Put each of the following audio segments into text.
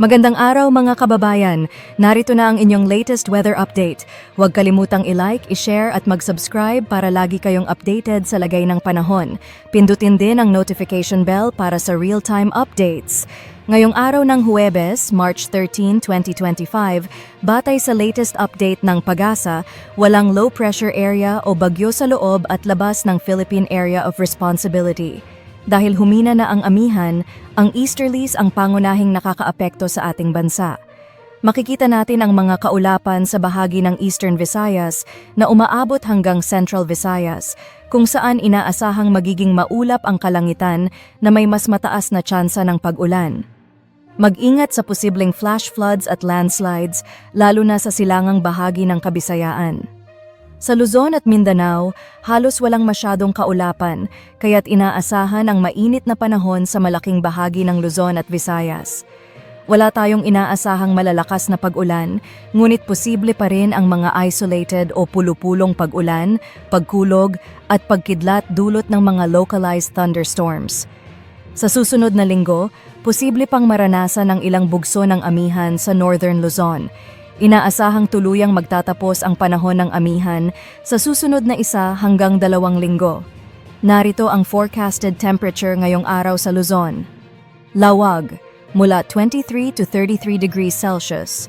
Magandang araw mga kababayan. Narito na ang inyong latest weather update. Huwag kalimutang i-like, i-share at mag-subscribe para lagi kayong updated sa lagay ng panahon. Pindutin din ang notification bell para sa real-time updates. Ngayong araw ng Huwebes, March 13, 2025, batay sa latest update ng PAGASA, walang low pressure area o bagyo sa loob at labas ng Philippine Area of Responsibility. Dahil humina na ang amihan, ang easterlies ang pangunahing nakakaapekto sa ating bansa. Makikita natin ang mga kaulapan sa bahagi ng Eastern Visayas na umaabot hanggang Central Visayas, kung saan inaasahang magiging maulap ang kalangitan na may mas mataas na tsansa ng pag-ulan. Mag-ingat sa posibleng flash floods at landslides, lalo na sa silangang bahagi ng Kabisayaan. Sa Luzon at Mindanao, halos walang masyadong kaulapan, kaya't inaasahan ang mainit na panahon sa malaking bahagi ng Luzon at Visayas. Wala tayong inaasahang malalakas na pag-ulan, ngunit posible pa rin ang mga isolated o pulupulong pag-ulan, pagkulog, at pagkidlat dulot ng mga localized thunderstorms. Sa susunod na linggo, posible pang maranasan ang ilang bugso ng amihan sa Northern Luzon. Inaasahang tuluyang magtatapos ang panahon ng amihan sa susunod na isa hanggang dalawang linggo. Narito ang forecasted temperature ngayong araw sa Luzon. Lawag, mula 23 to 33 degrees Celsius.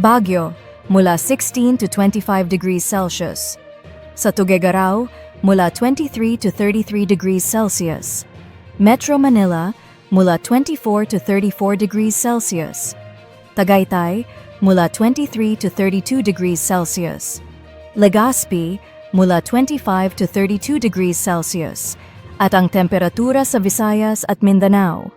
Baguio, mula 16 to 25 degrees Celsius. Sa Tuguegarao, mula 23 to 33 degrees Celsius. Metro Manila, mula 24 to 34 degrees Celsius. Tagaytay, mula 23 to 32 degrees Celsius. Legazpi, mula 25 to 32 degrees Celsius. At ang temperatura sa Visayas at Mindanao.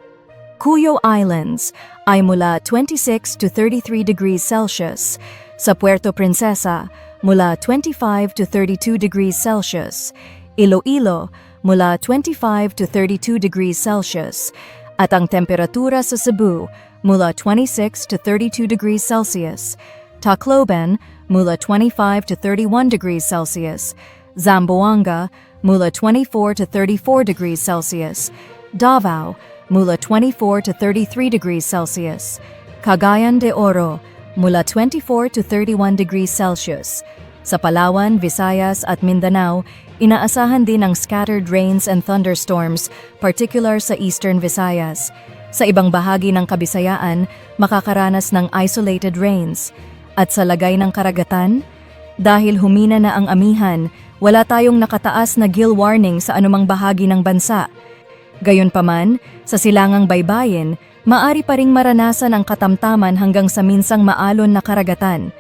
Cuyo Islands ay mula 26 to 33 degrees Celsius. Sa Puerto Princesa, mula 25 to 32 degrees Celsius. Iloilo, mula 25 to 32 degrees Celsius. At ang temperatura sa Cebu, mula 26 to 32 degrees Celsius. Tacloban, mula 25 to 31 degrees Celsius. Zamboanga, mula 24 to 34 degrees Celsius. Davao, mula 24 to 33 degrees Celsius. Cagayan de Oro, mula 24 to 31 degrees Celsius. Sa Palawan, Visayas at Mindanao, inaasahan din ang scattered rains and thunderstorms, particular sa eastern Visayas. Sa ibang bahagi ng Kabisayaan, makakaranas ng isolated rains. At sa lagay ng karagatan, dahil humina na ang amihan, wala tayong nakataas na gill warning sa anumang bahagi ng bansa. Gayunpaman, sa silangang baybayin, maari pa ring maranasan ang katamtaman hanggang sa minsang maalon na karagatan.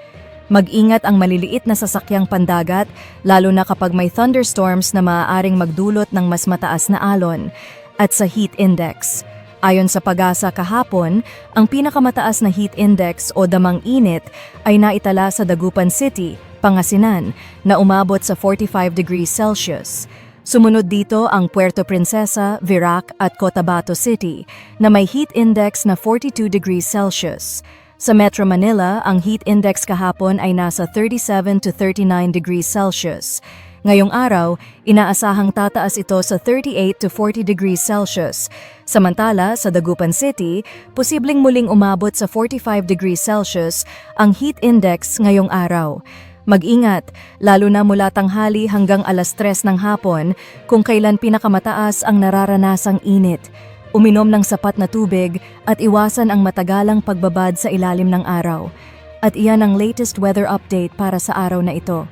Mag-ingat ang maliliit na sasakyang pandagat, lalo na kapag may thunderstorms na maaaring magdulot ng mas mataas na alon. At sa heat index, Ayon sa pag-asa kahapon, ang pinakamataas na heat index o damang init ay naitala sa Dagupan City, Pangasinan, na umabot sa 45 degrees Celsius. Sumunod dito ang Puerto Princesa, Virac at Cotabato City na may heat index na 42 degrees Celsius. Sa Metro Manila, ang heat index kahapon ay nasa 37 to 39 degrees Celsius. Ngayong araw, inaasahang tataas ito sa 38 to 40 degrees Celsius. Samantala, sa Dagupan City, posibleng muling umabot sa 45 degrees Celsius ang heat index ngayong araw. Mag-ingat, lalo na mula tanghali hanggang alas 3 ng hapon kung kailan pinakamataas ang nararanasang init. Uminom ng sapat na tubig at iwasan ang matagalang pagbabad sa ilalim ng araw. At iyan ang latest weather update para sa araw na ito.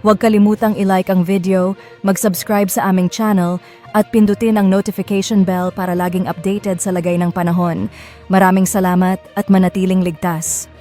Huwag kalimutang i-like ang video, mag-subscribe sa aming channel, at pindutin ang notification bell para laging updated sa lagay ng panahon. Maraming salamat at manatiling ligtas.